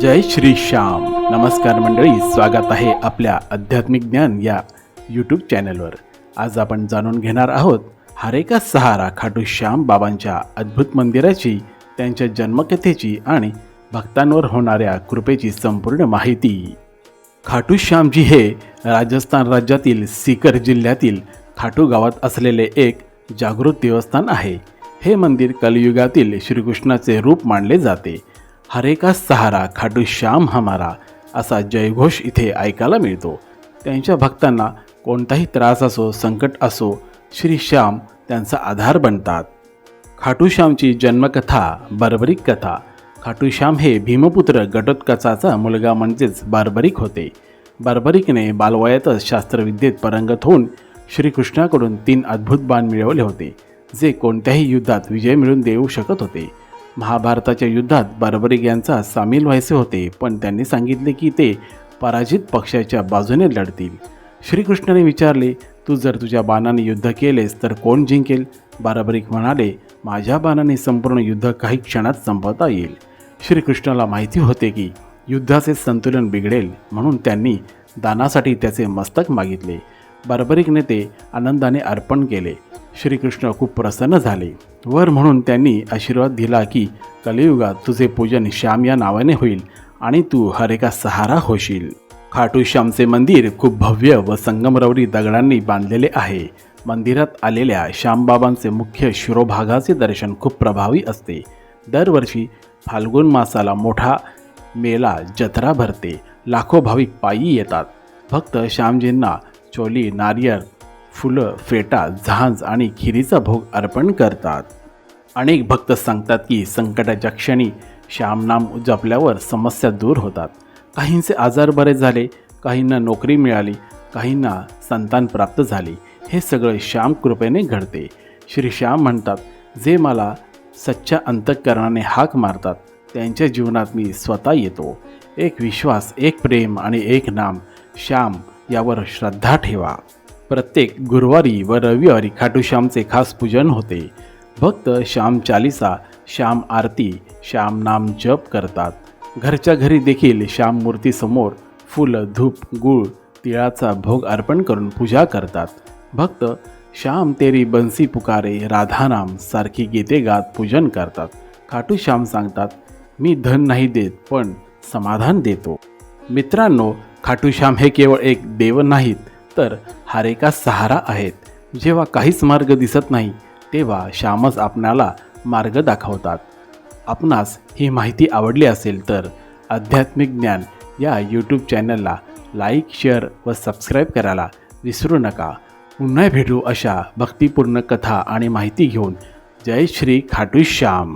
जय श्री श्याम. नमस्कार मंडळी स्वागत आहे आपल्या आध्यात्मिक ज्ञान या यूट्यूब चॅनलवर आज आपण जाणून घेणार आहोत हरेका सहारा खाटू श्याम बाबांच्या अद्भुत मंदिराची त्यांच्या जन्मकथेची आणि भक्तांवर होणाऱ्या कृपेची संपूर्ण माहिती. खाटू श्यामजी हे राजस्थान राज्यातील सीकर जिल्ह्यातील खाटू गावात असलेले एक जागृत देवस्थान आहे. हे मंदिर कलियुगातील श्रीकृष्णाचे रूप मानले जाते. हरेका सहारा खाटू श्याम हमारा असा जयघोष इथे ऐकायला मिळतो. त्यांच्या भक्तांना कोणताही त्रास असो संकट असो श्री श्याम त्यांचा आधार बनतात. खाटू श्यामची जन्मकथा बार्बरिक कथा. खाटू श्याम हे भीमपुत्र घटोत्कचाचा मुलगा म्हणजेच बार्बरिक होते. बार्बरिकने बालवयातच शास्त्रविद्येत परंगत होऊन श्रीकृष्णाकडून तीन अद्भुत बाण मिळवले होते जे कोणत्याही युद्धात विजय मिळवून देऊ शकत होते. महाभारताच्या युद्धात बार्बरिक यांचा सामील व्हायचे होते पण त्यांनी सांगितले की ते पराजित पक्षाच्या बाजूने लढतील. श्रीकृष्णाने विचारले तू जर तुझ्या बाणाने युद्ध केलेस तर कोण जिंकेल? बाराबरिक म्हणाले माझ्या बाणाने संपूर्ण युद्ध काही क्षणात संपवता येईल. श्रीकृष्णाला माहिती होते की युद्धाचे संतुलन बिघडेल म्हणून त्यांनी दानासाठी त्याचे मस्तक मागितले. बार्बरिक नेते आनंदाने अर्पण केले. श्रीकृष्ण खूप प्रसन्न झाले. वर म्हणून त्यांनी आशीर्वाद दिला की कलियुगात तुझे पूजन श्याम या नावाने होईल आणि तू हरेका सहारा होशील. खाटू श्यामचे मंदिर खूप भव्य व संगमरवरी दगडांनी बांधलेले आहे. मंदिरात आलेल्या श्यामबाबांचे मुख्य शिरोभागाचे दर्शन खूप प्रभावी असते. दरवर्षी फाल्गुन मासाला मोठा मेला जत्रा भरते. लाखो भाविक पायी येतात. भक्त श्यामजींना चोली नारियल फुलं फेटा झांज आणि खिरीचा भोग अर्पण करतात. अनेक भक्त सांगतात की संकटाच्या क्षणी श्यामनाम जपल्यावर समस्या दूर होतात. काहींचे आजार बरे झाले काहींना नोकरी मिळाली काहींना संतान प्राप्त झाली. हे सगळे श्याम कृपेने घडते. श्री श्याम म्हणतात जे मला सच्च्या अंतःकरणाने हाक मारतात त्यांच्या जीवनात मी स्वतः येतो. एक विश्वास एक प्रेम आणि एक नाम. श्याम यावर श्रद्धा ठेवा. प्रत्येक गुरुवारी व रविवारी खाटूश्यामचे खास पूजन होते. भक्त श्याम चालिसा श्याम आरती श्याम नाम जप करतात. घरच्या घरी देखील श्याम मूर्तीसमोर फुलं धूप गूळ तिळाचा भोग अर्पण करून पूजा करतात. भक्त श्याम तेरी बंसी पुकारे राधानाम सारखी गीते गात पूजन करतात. खाटू श्याम सांगतात मी धन नाही देत पण समाधान देतो. मित्रांनो खाटूश्याम हे केवळ एक देव नाहीत तर हारेका सहारा आहेत. जेव्हा काहीच मार्ग दिसत नाही तेव्हा श्यामच आपणाला मार्ग दाखवतात. आपणास ही माहिती आवडली असेल तर आध्यात्मिक ज्ञान या यूट्यूब चॅनलला लाईक शेअर व सबस्क्राईब करायला विसरू नका. पुन्हा भेटू अशा भक्तिपूर्ण कथा आणि माहिती घेऊन. जय श्री खाटू श्याम.